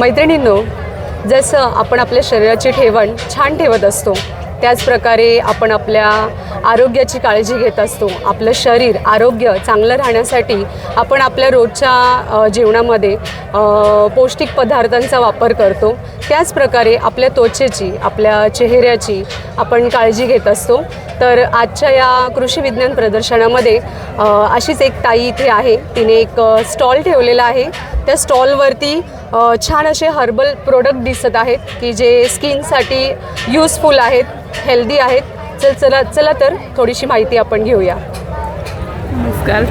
मैत्रिणींनो जसं आपण आपल्या शरीराची ठेवण छान ठेवत असतो त्याचप्रकारे आपण आपल्या आरोग्याची काळजी घेत असतो. आपलं शरीर आरोग्य चांगलं राहण्यासाठी आपण आपल्या रोजच्या जेवणामध्ये पौष्टिक पदार्थांचा वापर करतो. त्याचप्रकारे आपल्या त्वचेची आपल्या चेहऱ्याची आपण काळजी घेत असतो. तर आजच्या या कृषी विज्ञान प्रदर्शनामध्ये अशीच एक ताई इथे आहे. तिने एक स्टॉल ठेवलेला आहे. त्या स्टॉलवरती छान असे हर्बल प्रोडक्ट दिसत आहेत की जे स्किनसाठी यूजफुल आहेत हेल्दी आहेत. चल चला चला तर थोडीशी माहिती आपण घेऊया. नमस्कार.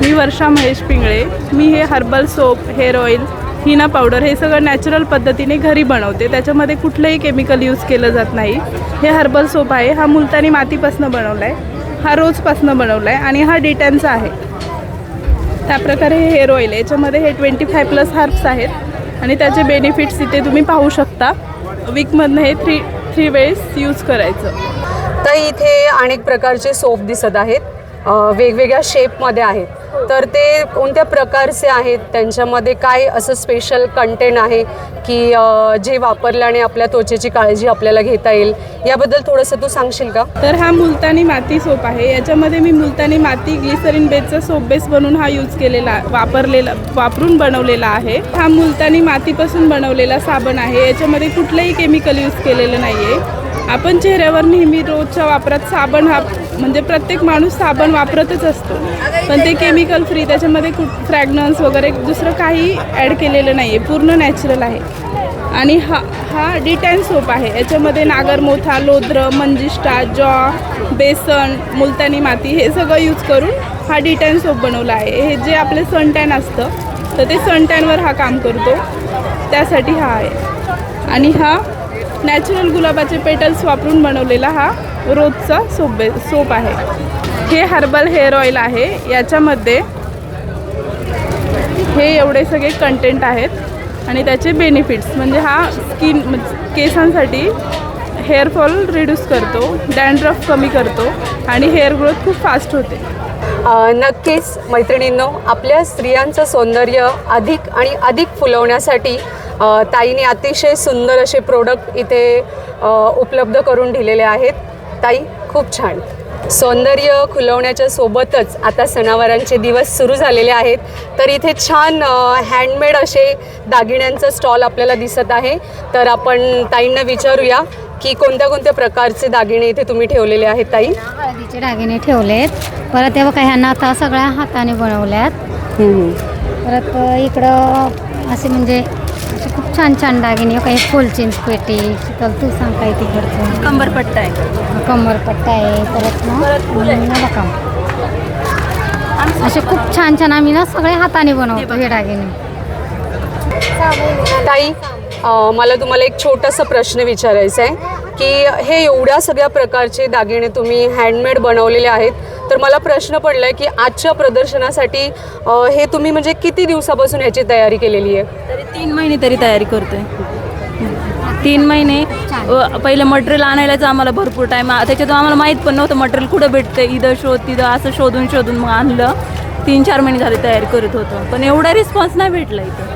मी वर्षा महेश पिंगळे. मी हे हर्बल सोप हेअर ऑइल हिना पावडर हे सगळं नॅचरल पद्धतीने घरी बनवते. त्याच्यामध्ये कुठलंही केमिकल यूज केलं जात नाही. हे हर्बल सोप आहे. हा मुलतानी मातीपासनं बनवला आहे हा रोजपासून बनवला आहे आणि हा डिटॅनचा आहे. त्याप्रकारे हे हेअर ऑइल आहे. याच्यामध्ये हे ट्वेंटी फाय प्लस हर्ब्स आहेत. आणि त्याचे बेनिफिट्स इथे तुम्ही पाहू शकता. वीकमधनं हे थ्री थ्री वेळेस यूज करायचं. तर इथे अनेक प्रकारचे सोप दिसत आहेत. वेगवेगळ्या शेपमध्ये आहेत. तर ते कोणत्या प्रकारचे आहेत? त्यांच्यामध्ये काय असं स्पेशल कंटेंट आहे की जे वापरल्याने आपल्या त्वचेची काळजी आपल्याला घेता येईल? याबद्दल थोडंसं तू सांगशील का? तर हा मुलतानी माती सोप आहे. याच्यामध्ये मी मुलतानी माती ग्लिसरीन बेसचा सोप बेस बनवून हा यूज केलेला वापरलेला वापरून बनवलेला आहे. हा मुलतानी मातीपासून बनवलेला साबण आहे. याच्यामध्ये कुठलंही केमिकल यूज केलेलं नाही आहे आपण चेहऱ्यावर नेहमी रोजच्या वापरात साबण हा म्हणजे प्रत्येक माणूस साबण वापरतच असतो. पण ते केमिकल फ्री त्याच्यामध्ये कुठ फ्रॅग्नन्स वगैरे दुसरं काही ॲड केलेलं नाही आहे पूर्ण नॅचरल आहे. आणि हा हा डिटॅन सोप आहे. याच्यामध्ये नागरमोथा लोद्र मंजिष्टा जॉ बेसन मुलतानी माती हे सगळं यूज करून हा डिटॅन सोप बनवला आहे. हे जे आपले सनटॅन असतं तर ते सनटॅनवर हा काम करतो. त्यासाठी हा आहे. आणि हा नॅचरल गुलाबाचे पेटल्स वापरून बनवलेला हा रोजचा सोप बे सोप आहे. हे हर्बल हेअर ऑइल आहे. याच्यामध्ये हे एवढे सगळे कंटेंट आहेत आणि त्याचे बेनिफिट्स म्हणजे हा स्किन म्हणजे केसांसाठी हेअरफॉल रिड्यूस करतो डॅन्ड्रफ कमी करतो आणि हेअर ग्रोथ खूप फास्ट होते. नक्कीच मैत्रिणींनो आपल्या स्त्रियांचं सौंदर्य अधिक आणि अधिक फुलवण्यासाठी ताईने अतिशय सुंदर असे प्रोडक्ट इथे उपलब्ध करून दिलेले आहेत. ताई खूप छान. सौंदर्य खुलवण्याच्या सोबतच आता सणावारांचे दिवस सुरू झालेले आहेत. तर इथे छान हँडमेड असे दागिन्यांचं स्टॉल आपल्याला दिसत आहे. तर आपण ताईंना विचारूया की कोणत्या कोणत्या प्रकारचे दागिने इथे तुम्ही ठेवलेले आहेत ताई? हळदीचे दागिने ठेवलेत. परत ते बघा ह्या नाथा सगळ्या हाताने बनवल्यात. परत इकडं असे म्हणजे छान छान दागिने काही फुलचिंच पेटी शीतल तू सांग काय तिकडचं. कंबरपट्टा आहे. कमरपट्टा आहे परत ना असे खूप छान छान आम्ही ना सगळे हाताने बनवतो हे दागिने. ताई अ, मला तुम्हाला एक छोटासा प्रश्न विचारायचा आहे की हे एवढ्या सगळ्या प्रकारचे दागिने तुम्ही हँडमेड बनवलेले आहेत तर मला प्रश्न पडला आहे की आजच्या प्रदर्शनासाठी अ, हे तुम्ही म्हणजे किती दिवसापासून ह्याची तयारी केलेली आहे? तरी तीन महिने तरी तयारी करतोय. तीन महिने अ, पहिलं मटेरियल आणायलाच आम्हाला भरपूर टाईम त्याच्यातून आम्हाला माहीत पण नव्हतं मटेरियल कुठं भेटतं इथं शोध तिथं असं शोधून शोधून मग आणलं. तीन चार महिने झाले तयारी करत होतो. पण एवढा रिस्पॉन्स नाही भेटला इथं.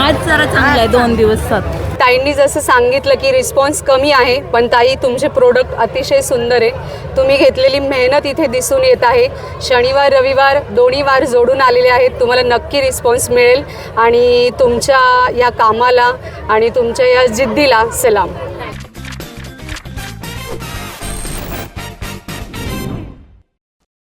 आज जरा चांगला आहे दोन दिवसात ताईंनी जसं सांगितलं की रिस्पॉन्स कमी आहे पण ताई तुमचे प्रोडक्ट अतिशय सुंदर आहे. तुम्ही घेतलेली मेहनत इथे दिसून येत आहे. शनिवार रविवार दोन्ही वार जोडून आलेले आहेत. तुम्हाला नक्की रिस्पॉन्स मिळेल. आणि तुमच्या या कामाला आणि तुमच्या या जिद्दीला सलाम.